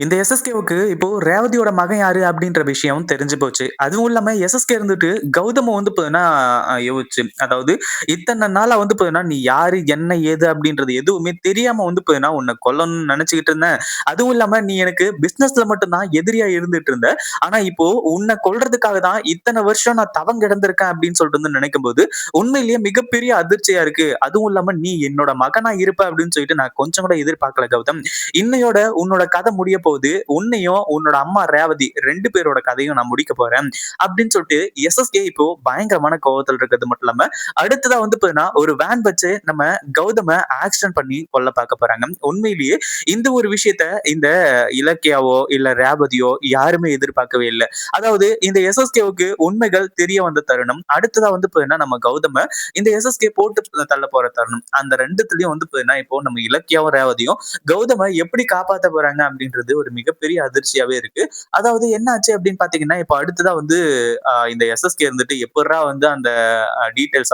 இந்த எஸ்எஸ்கேவுக்கு இப்போ ரேவதியோட மகன் யாரு அப்படின்ற விஷயம் தெரிஞ்சு போச்சு. அதுவும் இல்லாம எஸ்எஸ்கே இருந்துட்டு கௌதம வந்து பார்த்தீங்கன்னா யோசிச்சு அதாவது இத்தனை நாளா வந்து போதுன்னா "நீ யாரு? என்ன? ஏது?" அப்படின்றது எதுவுமே தெரியாம வந்து போதுன்னா உன்னை கொல்லணும்னு நினைச்சுக்கிட்டு இருந்தேன். அதுவும் இல்லாம நீ எனக்கு பிசினஸ்ல மட்டும் தான் எதிரியா இருந்துட்டு இருந்த. ஆனா இப்போ உன்னை கொல்றதுக்காக தான் இத்தனை வருஷம் நான் தவம் கிடந்திருக்கேன் அப்படின்னு சொல்லிட்டு நினைக்கும் போது உண்மையிலேயே மிகப்பெரிய அதிர்ச்சியா இருக்கு. அதுவும் இல்லாம நீ என்னோட மகனா இருப்ப அப்படின்னு சொல்லிட்டு நான் கொஞ்சம் கூட எதிர்பார்க்கல கௌதம். இன்னையோட உன்னோட கதை முடிய போகுது. உன்னையும், உன்னோட அம்மா ரேவதி ரெண்டு பேரோட கதையும் நான் முடிக்க போறேன். அப்படின்னு சொல்லிட்டு எஸ்எஸ்கே இப்போ பயங்கரமான கோவத்தில் இருக்கிறது மட்டும் இல்லாம, அடுத்ததா வந்து பார்த்தீங்கன்னா, ஒரு வேன் வச்சு நம்ம கௌதம ஆக்சிடென்ட் பண்ணி கொல்ல பார்க்க போறாங்க. உண்மையிலேயே இந்த ஒரு விஷயத்த இந்த இலக்கியாவோ, இல்ல ரேவதியோ யாருமே எதிர்பார்க்கவே இல்ல. அதாவது இந்த எஸ்எஸ்கேவுக்கு உண்மைகள் தெரிய வந்த தருணம். அடுத்ததா வந்து பார்த்தீங்கன்னா, நம்ம கௌதம இந்த எஸ்எஸ்கே போட்டு தள்ள போற தருணம். அந்த ரெண்டுத்துலயும் வந்து பார்த்தீங்கன்னா, இப்போ நம்ம இலக்கியாவும், ரேவதியும் கௌதம எப்படி காப்பாத்த போறாங்க அப்படின்றது ஒரு மிகப்பெரிய அதிர்ச்சியாவே இருக்கு. அதாவது என்ன ஆச்சு அப்படின்னு பார்த்தீங்கன்னா, இப்ப அடுத்ததா வந்து இந்த எஸ்எஸ்கே இருந்துட்டு எப்படா வந்து அந்த அ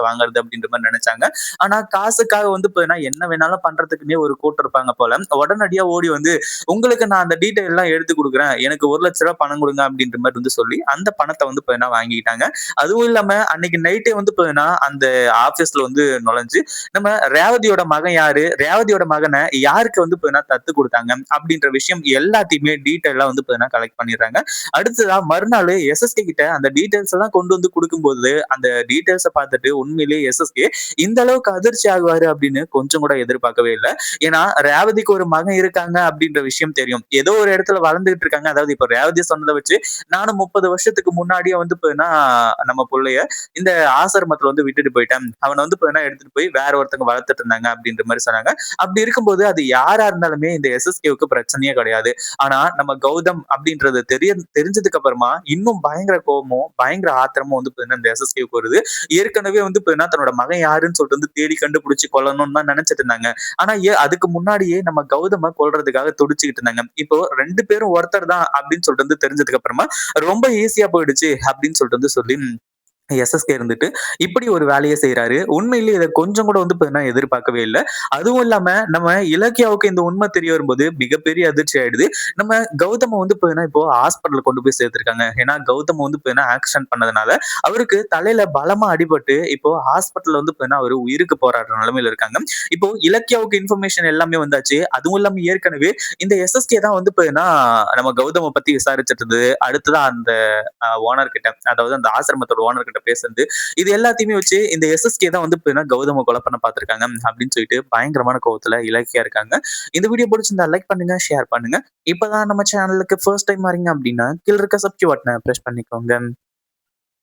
வாங்குறது அப்படின்ற மாதிரி நினைச்சாங்க ஆனா காசுக்காக வந்து போனா என்ன வேணாலும் பண்றதுக்குன்னே ஒரு கூட்டம் இருப்பாங்க போல. உடனடியா ஓடி வந்து, "உங்களுக்கு நான் அந்த டீட்டெயில் எல்லாம் எடுத்து கொடுக்குறேன் எனக்கு ஒரு லட்ச ரூபா பணம் கொடுங்க அப்படின்ற மாதிரி வந்து சொல்லி, அந்த பணத்தை வந்து போனா வாங்கிக்கிட்டாங்க. அதுவும் இல்லாம அன்னைக்கு நைட்டே வந்து போனா அந்த ஆபீஸ்ல வந்து நுழைஞ்சு, நம்ம ரேவதியோட மகன் யாரு? ரேவதியோட மகனை யாருக்கு வந்து போனா தத்து கொடுத்தாங்க அப்படின்ற விஷயம் எல்லாத்தையுமே டீட்டெயிலாக வந்து பார்த்தீங்கன்னா கலெக்ட் பண்ணிடுறாங்க. அடுத்ததா மறுநாள் எஸ்எஸ்கே கிட்ட அந்த டீட்டெயில்ஸ் எல்லாம் கொண்டு வந்து குடுக்கும்போது, அந்த டீட்டெயில்ஸை பார்த்துட்டு உண்மையிலேயே எஸ்எஸ்கே இந்த அளவுக்கு அதிர்ச்சி ஆகுவாரு அப்படின்னு கொஞ்சம் கூட எதிர்பார்க்கவே இல்லை ஏன்னா ரேவதிக்கு ஒரு மகன் இருக்காங்க அப்படின்ற விஷயம் தெரியும். ஏதோ ஒரு இடத்துல வளர்ந்துகிட்டு இருக்காங்க. அதாவது இப்போ ரேவதி சொன்னதை வச்சு நானும் 30 வருஷத்துக்கு முன்னாடியே வந்து பார்த்தீங்கன்னா, நம்ம பிள்ளைய இந்த ஆசிரமத்துல வந்து விட்டுட்டு போயிட்டேன். அவனை வந்து பார்த்தீங்கன்னா எடுத்துட்டு போய் வேற ஒருத்தவங்க வளர்த்துட்டு இருந்தாங்க அப்படின்ற மாதிரி சொன்னாங்க. அப்படி இருக்கும்போது அது யாரா இருந்தாலுமே இந்த எஸ்எஸ்கேவுக்கு பிரச்சனையே கிடையாது. ஆனா நம்ம கௌதம் அப்படின்றது தெரிய தெரிஞ்சதுக்கு அப்புறமா இன்னும் பயங்கர கோபமும் பயங்கர ஆத்திரமும் வந்து பாத்தீங்கன்னா இந்த எஸ்எஸ்கேவுக்கு வருது. ஏற்கனவே வந்து தன்னோட மகன் யாருன்னு சொல்லிட்டு வந்து தேடி கண்டுபிடிச்சு கொல்லணும்னு தான் நினைச்சிட்டு இருந்தாங்க. ஆனா ஏ அதுக்கு முன்னாடியே நம்ம கௌதம கொல்றதுக்காக துடிச்சுக்கிட்டு இருந்தாங்க. இப்போ ரெண்டு பேரும் ஒருத்தர் தான் அப்படின்னு சொல்லிட்டு வந்து தெரிஞ்சதுக்கு அப்புறமா ரொம்ப ஈஸியா போயிடுச்சு அப்படின்னு சொல்லிட்டு வந்து சொல்லி எஸ்எஸ்கே இருந்துட்டு இப்படி ஒரு வேலையை செய்யறாரு உண்மையிலேயே இதை கொஞ்சம் கூட வந்து பார்த்தீங்கன்னா எதிர்பார்க்கவே இல்லை அதுவும் இல்லாம நம்ம இலக்கியாவுக்கு இந்த உண்மை தெரிய வரும்போது மிகப்பெரிய அதிர்ச்சி ஆயிடுது. நம்ம கௌதம வந்து இப்போ ஹாஸ்பிட்டல் கொண்டு போய் சேர்த்துருக்காங்க. ஏன்னா கௌதம் வந்து ஆக்சிடென்ட் பண்ணதுனால அவருக்கு தலையில பலமா அடிபட்டு இப்போ ஹாஸ்பிட்டல் வந்து அவர் உயிருக்கு போராடுற நிலைமையில இருக்காங்க. இப்போ இலக்கியாவுக்கு இன்ஃபர்மேஷன் எல்லாமே வந்தாச்சு. அதுவும் இல்லாம ஏற்கனவே இந்த எஸ்எஸ்கே தான் வந்து நம்ம கௌதம பத்தி விசாரிச்சிட்டு இருந்தது. அடுத்ததா அந்த ஓனர் கிட்ட அதாவது அந்த ஆசிரமத்தோட ஓனர் கிட்ட பேசுறது இது எல்லாத்தையுமே வச்சு இந்த எஸ்எஸ்கே தான் வந்து கௌதம கொலை பண்ண பார்த்துருக்காங்க அப்படின்னு சொல்லிட்டு பயங்கரமான கோவத்துல இலக்கியா இருக்காங்க. இந்த வீடியோ பிடிச்சிருந்தா லைக் பண்ணுங்க, ஷேர் பண்ணுங்க. இப்பதான் நம்ம சேனலுக்கு ஃபர்ஸ்ட் டைம் வரீங்க அப்படின்னா, கீழ இருக்க சப்ஸ்கிரைப் பட்டன பிரஸ் பண்ணிக்கோங்க.